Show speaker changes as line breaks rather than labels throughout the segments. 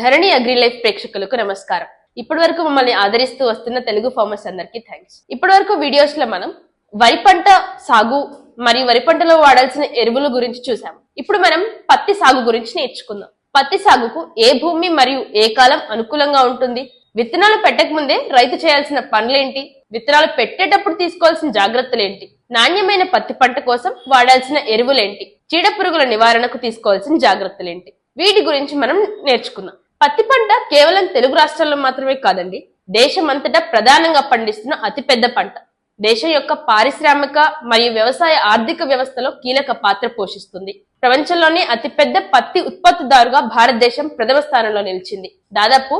ధరణి agri life ప్రేక్షకులకు నమస్కారం. ఇప్పటి వరకు మమ్మల్ని ఆదరిస్తూ వస్తున్న తెలుగు ఫార్మర్స్ అందరికీ థ్యాంక్స్ ఇప్పటి వరకు వీడియోస్లో మనం వరి పంట సాగు మరియు వరి పంటలో వాడాల్సిన ఎరువుల గురించి చూసాం ఇప్పుడు మనం పత్తి సాగు గురించి నేర్చుకుందాం. పత్తి సాగుకు ఏ భూమి మరియు ఏ కాలం అనుకూలంగా ఉంటుంది? విత్తనాలు పెట్టక ముందే రైతు చేయాల్సిన పనులేంటి? విత్తనాలు పెట్టేటప్పుడు తీసుకోవాల్సిన జాగ్రత్తలు ఏంటి నాణ్యమైన పత్తి పంట కోసం వాడాల్సిన ఎరువులేంటి? చీడ పురుగుల నివారణకు తీసుకోవాల్సిన జాగ్రత్తలేంటి? వీటి గురించి మనం నేర్చుకుందాం. పత్తి పంట కేవలం తెలుగు రాష్ట్రాల్లో మాత్రమే కాదండి దేశమంతటా ప్రధానంగా పండిస్తున్న అతిపెద్ద పంట. దేశం యొక్క పారిశ్రామిక మరియు వ్యవసాయ ఆర్థిక వ్యవస్థలో కీలక పాత్ర పోషిస్తుంది. ప్రపంచంలోనే అతిపెద్ద పత్తి ఉత్పత్తిదారుగా భారతదేశం ప్రథమ స్థానంలో నిలిచింది. దాదాపు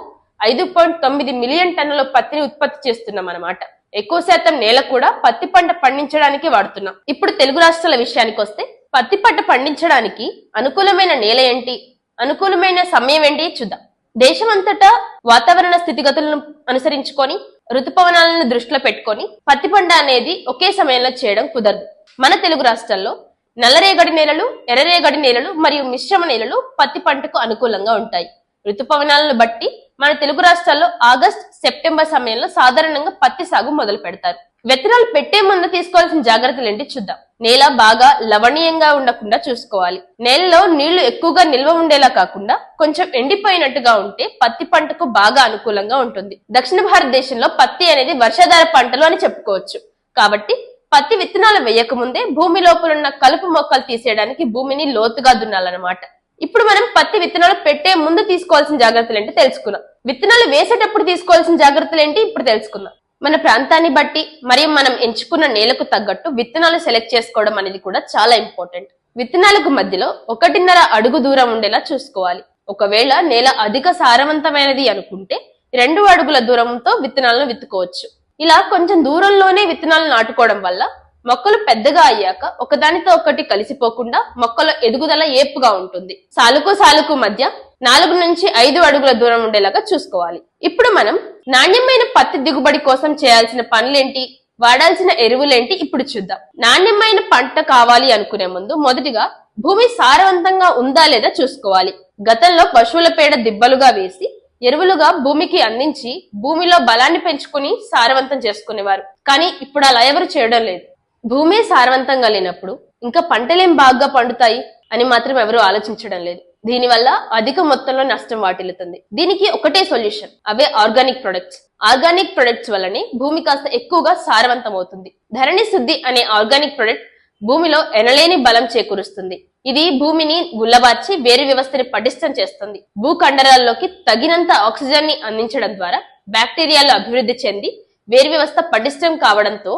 ఐదు పాయింట్ తొమ్మిది మిలియన్ టన్నుల పత్తిని ఉత్పత్తి చేస్తున్నాం అన్నమాట ఎక్కువ శాతం నేల కూడా పత్తి పంట పండించడానికి వాడుతున్నాం. ఇప్పుడు తెలుగు రాష్ట్రాల విషయానికి వస్తే పత్తి పంట పండించడానికి అనుకూలమైన నేల ఏంటి? అనుకూలమైన సమయం ఏంటి? చూద్దాం. దేశమంతటా వాతావరణ స్థితిగతులను అనుసరించుకొని ఋతుపవనాలను దృష్టిలో పెట్టుకొని పత్తి పంట అనేది ఒకే సమయంలో చేయడం కుదరదు. మన తెలుగు రాష్ట్రాల్లో నల్లరేగడి నేలలు ఎర్రరేగడి నేలలు మరియు మిశ్రమ నేలలు పత్తి పంటకు అనుకూలంగా ఉంటాయి. ఋతుపవనాలను బట్టి మన తెలుగు రాష్ట్రాల్లో ఆగస్ట్ సెప్టెంబర్ సమయంలో సాధారణంగా పత్తి సాగు మొదలు పెడతారు విత్తనాలు పెట్టే ముందు తీసుకోవాల్సిన జాగ్రత్తలు ఏంటి చూద్దాం. నేల బాగా లవణీయంగా ఉండకుండా చూసుకోవాలి. నేలలో నీళ్ళు ఎక్కువగా నిల్వ ఉండేలా కాకుండా కొంచెం ఎండిపోయినట్టుగా ఉంటే పత్తి పంటకు బాగా అనుకూలంగా ఉంటుంది. దక్షిణ భారతదేశంలో పత్తి అనేది వర్షాధార పంటలు అని చెప్పుకోవచ్చు. కాబట్టి పత్తి విత్తనాలు వేయక ముందే భూమి లోపల ఉన్న కలుపు మొక్కలు తీసేయడానికి భూమిని లోతుగా దున్నాలన్నమాట. ఇప్పుడు మనం పత్తి విత్తనాలు పెట్టే ముందు తీసుకోవాల్సిన జాగ్రత్తలు ఏంటి తెలుసుకున్నాం విత్తనాలు వేసేటప్పుడు తీసుకోవాల్సిన జాగ్రత్తలు ఏంటి ఇప్పుడు తెలుసుకుందాం. మన ప్రాంతాన్ని బట్టి మరియు మనం ఎంచుకున్న నేలకు తగ్గట్టు విత్తనాలు సెలెక్ట్ చేసుకోవడం అనేది కూడా చాలా ఇంపార్టెంట్. విత్తనాలకు మధ్యలో ఒకటిన్నర అడుగు దూరం ఉండేలా చూసుకోవాలి. ఒకవేళ నేల అధిక సారవంతమైనది అనుకుంటే రెండు అడుగుల దూరంతో విత్తనాలను విత్తుకోవచ్చు. ఇలా కొంచెం దూరంలోనే విత్తనాలు నాటుకోవడం వల్ల మొక్కలు పెద్దగా అయ్యాక ఒకదానితో ఒకటి కలిసిపోకుండా మొక్కల ఎదుగుదల ఏపుగా ఉంటుంది. సాలుకు సాలుకు మధ్య నాలుగు నుంచి ఐదు అడుగుల దూరం ఉండేలాగా చూసుకోవాలి. ఇప్పుడు మనం నాణ్యమైన పత్తి దిగుబడి కోసం చేయాల్సిన పనులేంటి? వాడాల్సిన ఎరువులేంటి? ఇప్పుడు చూద్దాం. నాణ్యమైన పంట కావాలి అనుకునే ముందు మొదటిగా భూమి సారవంతంగా ఉందా లేదా చూసుకోవాలి. గతంలో పశువుల పేడ దిబ్బలుగా వేసి ఎరువులుగా భూమికి అందించి భూమిలో బలాన్ని పెంచుకుని సారవంతం చేసుకునేవారు. కానీ ఇప్పుడు అలా ఎవరు చేయడం లేదు. భూమి సారవంతంగా లేనప్పుడు ఇంకా పంటలేం బాగా పండుతాయి అని మాత్రం ఎవరు ఆలోచించడం లేదు. దీనివల్ల అధిక మొత్తంలో నష్టం వాటిల్లుతుంది. దీనికి ఒకటే సొల్యూషన్. అవే ఆర్గానిక్ ప్రొడక్ట్స్. ఆర్గానిక్ ప్రొడక్ట్స్ వల్లనే భూమి కాస్త ఎక్కువగా సారవంతం అవుతుంది ధరణి శుద్ధి అనే ఆర్గానిక్ ప్రొడక్ట్ భూమిలో ఎనలేని బలం చేకూరుస్తుంది. ఇది భూమిని గుల్లబార్చి వేరు వ్యవస్థని పటిష్టం చేస్తుంది. భూకండరాల్లోకి తగినంత ఆక్సిజన్ని అందించడం ద్వారా బ్యాక్టీరియాలు అభివృద్ధి చెంది వేరు వ్యవస్థ పటిష్టం కావడంతో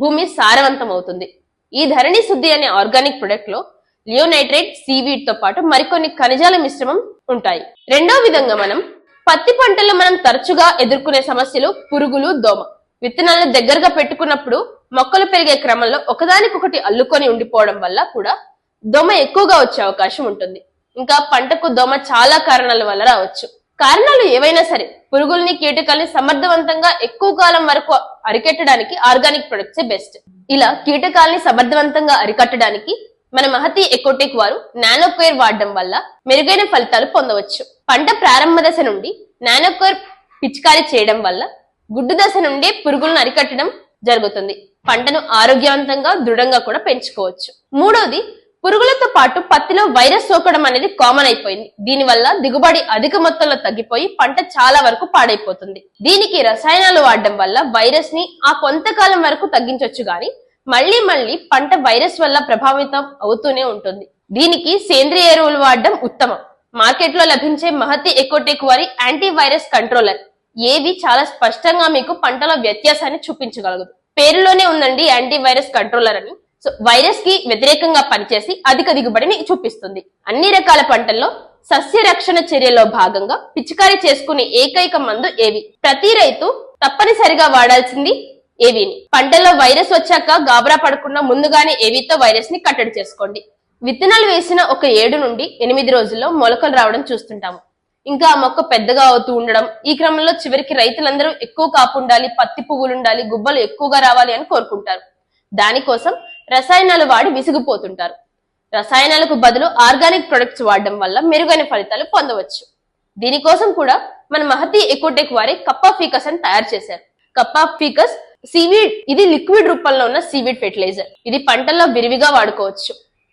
భూమి సారవంతం అవుతుంది ఈ ధరణి శుద్ధి అనే ఆర్గానిక్ ప్రొడక్ట్లో లియోనైట్రేట్ సీవీడ్తో పాటు మరికొన్ని ఖనిజాల మిశ్రమం ఉంటాయి. రెండో విధంగా మనం పత్తి పంటలో మనం తరచుగా ఎదుర్కొనే సమస్యలు పురుగులు దోమ. విత్తనాలను దగ్గరగా పెట్టుకున్నప్పుడు మొక్కలు పెరిగే క్రమంలో ఒకదానికొకటి అల్లుకొని ఉండిపోవడం వల్ల కూడా దోమ ఎక్కువగా వచ్చే అవకాశం ఉంటుంది. ఇంకా పంటకు దోమ చాలా కారణాల వల్ల రావచ్చు. కారణాలు ఏవైనా సరే పురుగుల్ని కీటకాల్ని సమర్థవంతంగా ఎక్కువ కాలం వరకు అరికట్టడానికి ఆర్గానిక్ ప్రొడక్ట్స్ బెస్ట్. ఇలా కీటకాల్ని సమర్థవంతంగా అరికట్టడానికి మన మహతి ఎకోటెక్ వారు నానోక్వేర్ వాడడం వల్ల మెరుగైన ఫలితాలు పొందవచ్చు. పంట ప్రారంభ దశ నుండి నానోక్వేర్ పిచికారీ చేయడం వల్ల గుడ్డు దశ నుండి పురుగులను అరికట్టడం జరుగుతుంది. పంటను ఆరోగ్యవంతంగా దృఢంగా కూడా పెంచుకోవచ్చు. మూడోది పురుగులతో పాటు పత్తిలో వైరస్ సోకడం అనేది కామన్ అయిపోయింది. దీనివల్ల దిగుబడి అధిక మొత్తంలో తగ్గిపోయి పంట చాలా వరకు పాడైపోతుంది. దీనికి రసాయనాలు వాడడం వల్ల వైరస్ని ఆ కొంతకాలం వరకు తగ్గించవచ్చు గాని మళ్ళీ మళ్ళీ పంట వైరస్ వల్ల ప్రభావితం అవుతూనే ఉంటుంది. దీనికి సేంద్రియ ఎరువులు వాడడం ఉత్తమం. మార్కెట్లో లభించే మహతి ఎకోటెక్ వారి యాంటీ వైరస్ కంట్రోలర్. ఏవి చాలా స్పష్టంగా మీకు పంటలో వ్యత్యాసాన్ని చూపించగలదు. పేరులోనే ఉందండి యాంటీ వైరస్ కంట్రోలర్ అని. సో వైరస్కి వ్యతిరేకంగా పనిచేసి అధిక దిగుబడిని చూపిస్తుంది. అన్ని రకాల పంటల్లో సస్య రక్షణ చర్యలో భాగంగా పిచికారీ చేసుకునే ఏకైక మందు ఏవి? ప్రతి రైతు తప్పనిసరిగా వాడాల్సింది ఏవిని. పంటలో వైరస్ వచ్చాక గాబరా పడకుండా ముందుగానే ఏవితో వైరస్ని కట్టడి చేసుకోండి. విత్తనాలు వేసిన ఒక ఏడు నుండి ఎనిమిది రోజుల్లో మొలకలు రావడం చూస్తుంటాము. ఇంకా ఆ మొక్క పెద్దగా అవుతూ ఉండడం ఈ క్రమంలో చివరికి రైతులందరూ ఎక్కువ కాపు ఉండాలి పత్తి పువ్వులు ఉండాలి గుబ్బలు ఎక్కువగా రావాలి అని కోరుకుంటారు. దానికోసం రసాయనాలు వాడి విసిగిపోతుంటారు. రసాయనాలకు బదులు ఆర్గానిక్ ప్రొడక్ట్స్ వాడడం వల్ల మెరుగైన ఫలితాలు పొందవచ్చు. దీనికోసం కూడా మన మహతి ఎకోటెక్ వారి కప్పా ఫీకస్ అని తయారు చేశారు. కప్పా ఫీకస్ సీవీడ్ ఇది లిక్విడ్ రూపంలో ఉన్న సీవీడ్ ఫెర్టిలైజర్. ఇది పంటల్లో విరివిగా వాడుకోవచ్చు.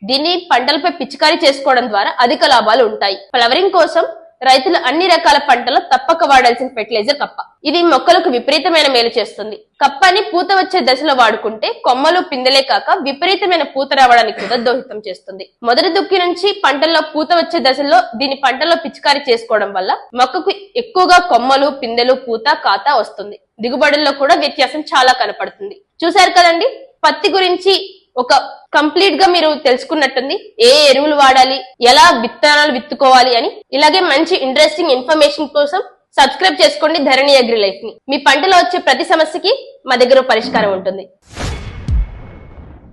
దీన్ని పంటలపై పిచికారీ చేసుకోవడం ద్వారా అధిక లాభాలు ఉంటాయి. ఫ్లవరింగ్ కోసం రైతులు అన్ని రకాల పంటలు తప్పక వాడాల్సిన ఫెర్టిలైజర్ కప్ప. ఇది మొక్కలకు విపరీతమైన మేలు చేస్తుంది. కప్పని పూత వచ్చే దశలో వాడుకుంటే కొమ్మలు పిందెలే కాక విపరీతమైన పూత రావడానికి కూడా దోహితం చేస్తుంది. మొదటి దుక్కి నుంచి పంటల్లో పూత వచ్చే దశలో దీని పంటల్లో పిచికారీ చేసుకోవడం వల్ల మొక్కకు ఎక్కువగా కొమ్మలు పిందెలు పూత కాత వస్తుంది. దిగుబడుల్లో కూడా వ్యత్యాసం చాలా కనపడుతుంది. చూశారు కదండి? పత్తి గురించి ఒక కంప్లీట్గా మీరు తెలుసుకున్నట్టుంది ఏ ఎరువులు వాడాలి ఎలా విత్తనాలు విత్తుకోవాలి అని. ఇలాగే మంచి ఇంట్రెస్టింగ్ ఇన్ఫర్మేషన్ కోసం సబ్స్క్రైబ్ చేసుకోండి ధరణి అగ్రి లైఫ్ని. మీ పంటలో వచ్చే ప్రతి సమస్యకి మా దగ్గర పరిష్కారం ఉంటుంది.